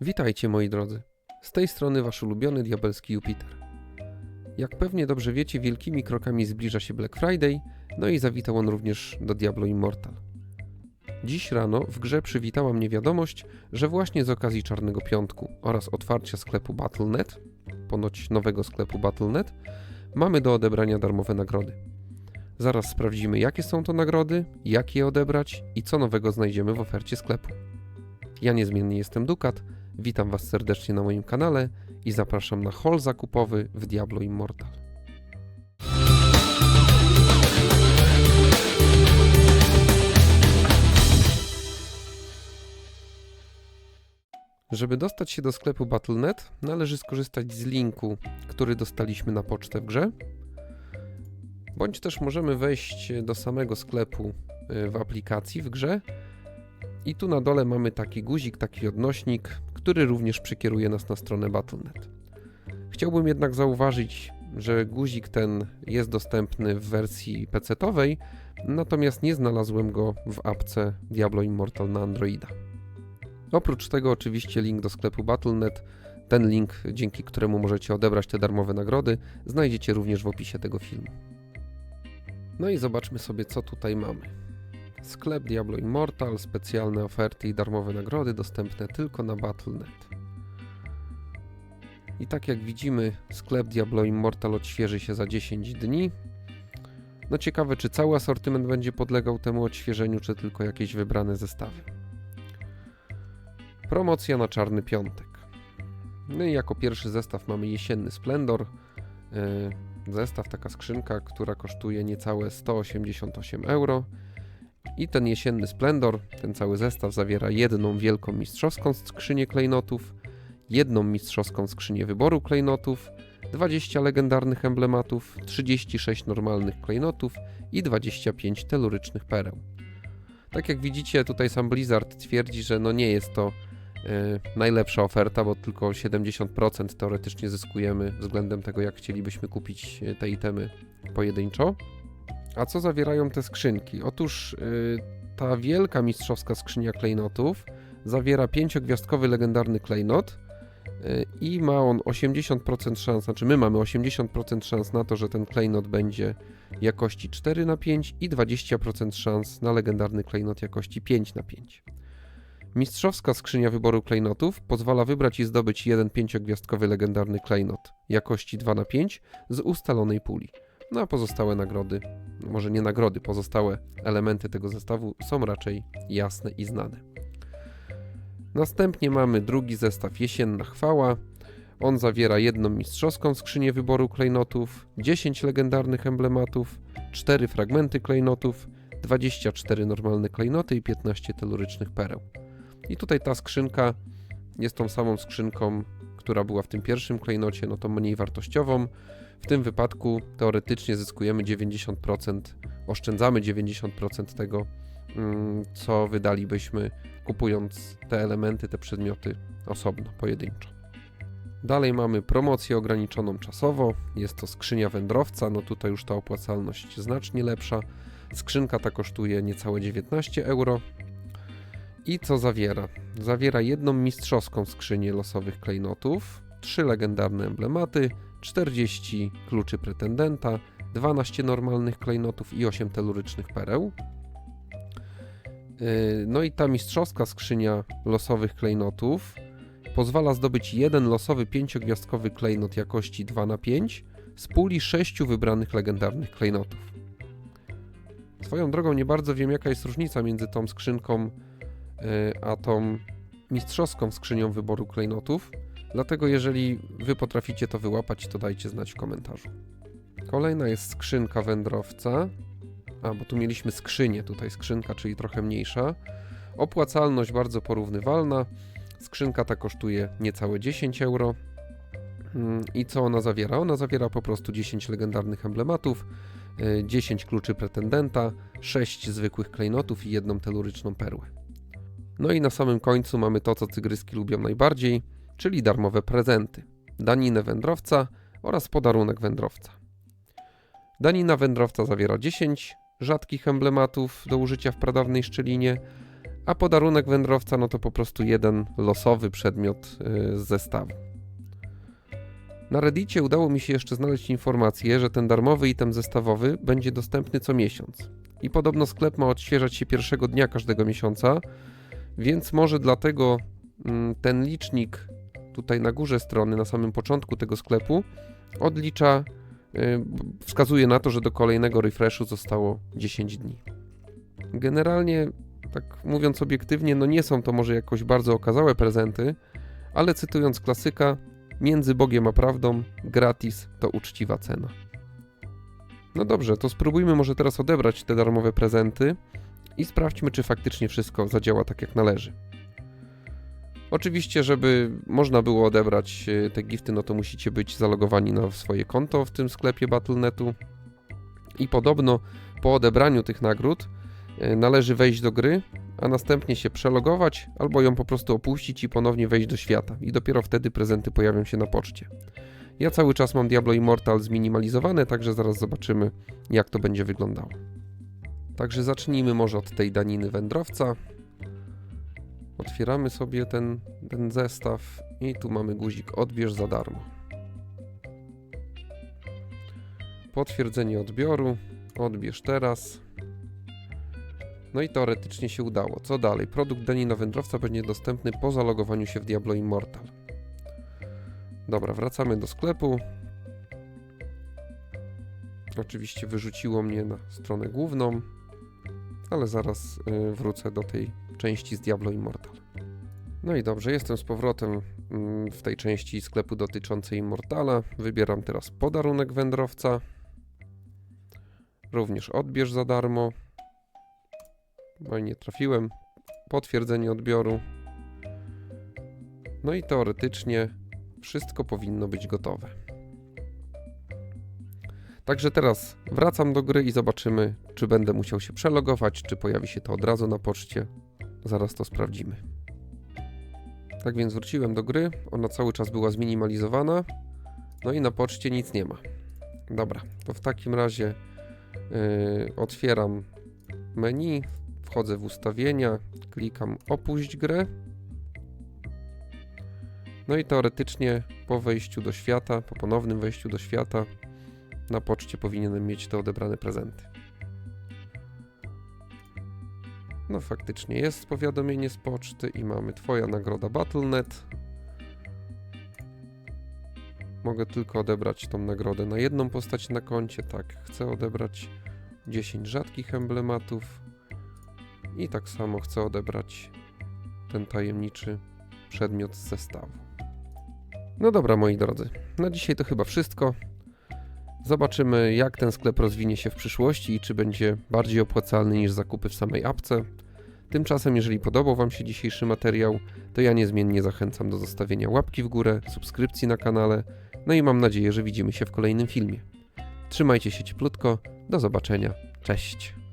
Witajcie moi drodzy. Z tej strony wasz ulubiony diabelski Jupiter. Jak pewnie dobrze wiecie, wielkimi krokami zbliża się Black Friday, no i zawitał on również do Diablo Immortal. Dziś rano w grze przywitała mnie wiadomość, że właśnie z okazji Czarnego Piątku oraz otwarcia sklepu Battle.net, ponoć nowego sklepu Battle.net, mamy do odebrania darmowe nagrody. Zaraz sprawdzimy, jakie są to nagrody, jak je odebrać i co nowego znajdziemy w ofercie sklepu. Ja niezmiennie jestem Dukat, witam Was serdecznie na moim kanale i zapraszam na haul zakupowy w Diablo Immortal. Żeby dostać się do sklepu Battle.net, należy skorzystać z linku, który dostaliśmy na pocztę w grze, bądź też możemy wejść do samego sklepu y, w aplikacji w grze. I tu na dole mamy taki guzik, taki odnośnik, który również przekieruje nas na stronę Battle.net. Chciałbym jednak zauważyć, że guzik ten jest dostępny w wersji PC-owej, natomiast nie znalazłem go w apce Diablo Immortal na Androida. Oprócz tego oczywiście link do sklepu Battle.net, ten link, dzięki któremu możecie odebrać te darmowe nagrody, znajdziecie również w opisie tego filmu. No i zobaczmy sobie, co tutaj mamy. Sklep Diablo Immortal, specjalne oferty i darmowe nagrody dostępne tylko na Battle.net. I tak jak widzimy, sklep Diablo Immortal odświeży się za 10 dni. No ciekawe, czy cały asortyment będzie podlegał temu odświeżeniu, czy tylko jakieś wybrane zestawy. Promocja na Czarny Piątek. No i jako pierwszy zestaw mamy jesienny Splendor. Yy, Zestaw, taka skrzynka, która kosztuje niecałe 188 euro. I ten jesienny Splendor, ten cały zestaw zawiera jedną wielką mistrzowską skrzynię klejnotów, jedną mistrzowską skrzynię wyboru klejnotów, 20 legendarnych emblematów, 36 normalnych klejnotów i 25 telurycznych pereł. Tak jak widzicie, tutaj sam Blizzard twierdzi, że no nie jest to e, najlepsza oferta, bo tylko 70% teoretycznie zyskujemy względem tego, jak chcielibyśmy kupić e, te itemy pojedynczo. A co zawierają te skrzynki? Otóż y, ta wielka mistrzowska skrzynia klejnotów zawiera pięciogwiazdkowy legendarny klejnot y, i ma on 80% szans, znaczy my mamy 80% szans na to, że ten klejnot będzie jakości 4 na 5 i 20% szans na legendarny klejnot jakości 5 na 5. Mistrzowska skrzynia wyboru klejnotów pozwala wybrać i zdobyć jeden pięciogwiazdkowy legendarny klejnot jakości 2 na 5 z ustalonej puli. No a pozostałe nagrody, może nie nagrody, pozostałe elementy tego zestawu są raczej jasne i znane. Następnie mamy drugi zestaw Jesienna Chwała. On zawiera jedną mistrzowską skrzynię wyboru klejnotów, 10 legendarnych emblematów, 4 fragmenty klejnotów, 24 normalne klejnoty i 15 telurycznych pereł. I tutaj ta skrzynka jest tą samą skrzynką, która była w tym pierwszym klejnocie, no to mniej wartościową. W tym wypadku teoretycznie zyskujemy 90%, oszczędzamy 90% tego, mm, co wydalibyśmy kupując te elementy, te przedmioty osobno, pojedynczo. Dalej mamy promocję ograniczoną czasowo. Jest to skrzynia wędrowca, no tutaj już ta opłacalność znacznie lepsza. Skrzynka ta kosztuje niecałe 19 euro. I co zawiera? Zawiera jedną mistrzowską skrzynię losowych klejnotów, trzy legendarne emblematy, 40 kluczy pretendenta, 12 normalnych klejnotów i 8 telurycznych pereł. Yy, No i ta mistrzowska skrzynia losowych klejnotów pozwala zdobyć jeden losowy pięciogwiazdkowy klejnot jakości 2 na 5 z puli 6 wybranych legendarnych klejnotów. Swoją drogą nie bardzo wiem jaka jest różnica między tą skrzynką yy, a tą mistrzowską skrzynią wyboru klejnotów. Dlatego jeżeli wy potraficie to wyłapać, to dajcie znać w komentarzu. Kolejna jest skrzynka wędrowca. A, bo tu mieliśmy skrzynię, tutaj skrzynka, czyli trochę mniejsza. Opłacalność bardzo porównywalna. Skrzynka ta kosztuje niecałe 10 euro. Mm, I co ona zawiera? Ona zawiera po prostu 10 legendarnych emblematów, y, 10 kluczy pretendenta, 6 zwykłych klejnotów i jedną teluryczną perłę. No i na samym końcu mamy to, co cygryski lubią najbardziej, czyli darmowe prezenty, daninę wędrowca oraz podarunek wędrowca. Danina wędrowca zawiera 10 rzadkich emblematów do użycia w pradawnej szczelinie, A podarunek wędrowca no to po prostu jeden losowy przedmiot y, z zestawu. Na Reddicie udało mi się jeszcze znaleźć informację, że ten darmowy item zestawowy będzie dostępny co miesiąc. I podobno sklep ma odświeżać się pierwszego dnia każdego miesiąca, więc może dlatego mm, ten licznik tutaj na górze strony, na samym początku tego sklepu, odlicza, y, wskazuje na to, że do kolejnego refreshu zostało 10 dni. Generalnie, tak mówiąc obiektywnie, no nie są to może jakoś bardzo okazałe prezenty, ale cytując klasyka, między Bogiem a prawdą, gratis to uczciwa cena. No dobrze, to spróbujmy może teraz odebrać te darmowe prezenty i sprawdźmy, czy faktycznie wszystko zadziała tak jak należy. Oczywiście, żeby można było odebrać e, te gifty, no to musicie być zalogowani na swoje konto w tym sklepie Battle.netu. I podobno po odebraniu tych nagród e, należy wejść do gry, a następnie się przelogować, albo ją po prostu opuścić i ponownie wejść do świata. I dopiero wtedy prezenty pojawią się na poczcie. Ja cały czas mam Diablo Immortal zminimalizowane, także zaraz zobaczymy, jak to będzie wyglądało. Także zacznijmy może od tej daniny wędrowca. Otwieramy sobie ten, ten zestaw i tu mamy guzik odbierz za darmo. Potwierdzenie odbioru. Odbierz teraz. No i teoretycznie się udało. Co dalej? Produkt danina wędrowca będzie dostępny po zalogowaniu się w Diablo Immortal. Dobra, wracamy do sklepu. Oczywiście wyrzuciło mnie na stronę główną, ale zaraz y, wrócę do tej części z Diablo Immortal. No i dobrze, jestem z powrotem mm, w tej części sklepu dotyczącej Immortala. Wybieram teraz podarunek wędrowca. Również odbierz za darmo. No i nie trafiłem. Potwierdzenie odbioru. No i teoretycznie wszystko powinno być gotowe. Także teraz wracam do gry i zobaczymy, czy będę musiał się przelogować, czy pojawi się to od razu na poczcie. Zaraz to sprawdzimy. Tak więc wróciłem do gry. Ona cały czas była zminimalizowana. No i na poczcie nic nie ma. Dobra, to w takim razie yy, otwieram menu, wchodzę w ustawienia, klikam opuść grę. No i teoretycznie po wejściu do świata, po ponownym wejściu do świata, na poczcie powinienem mieć te odebrane prezenty. No faktycznie jest powiadomienie z poczty i mamy Twoja nagroda Battle.net. Mogę tylko odebrać tą nagrodę na jedną postać na koncie, tak. Chcę odebrać 10 rzadkich emblematów i tak samo chcę odebrać ten tajemniczy przedmiot z zestawu. No dobra, moi drodzy, na dzisiaj to chyba wszystko. Zobaczymy, jak ten sklep rozwinie się w przyszłości i czy będzie bardziej opłacalny niż zakupy w samej apce. Tymczasem, jeżeli podobał Wam się dzisiejszy materiał, to ja niezmiennie zachęcam do zostawienia łapki w górę, subskrypcji na kanale, no i mam nadzieję, że widzimy się w kolejnym filmie. Trzymajcie się cieplutko, do zobaczenia, cześć!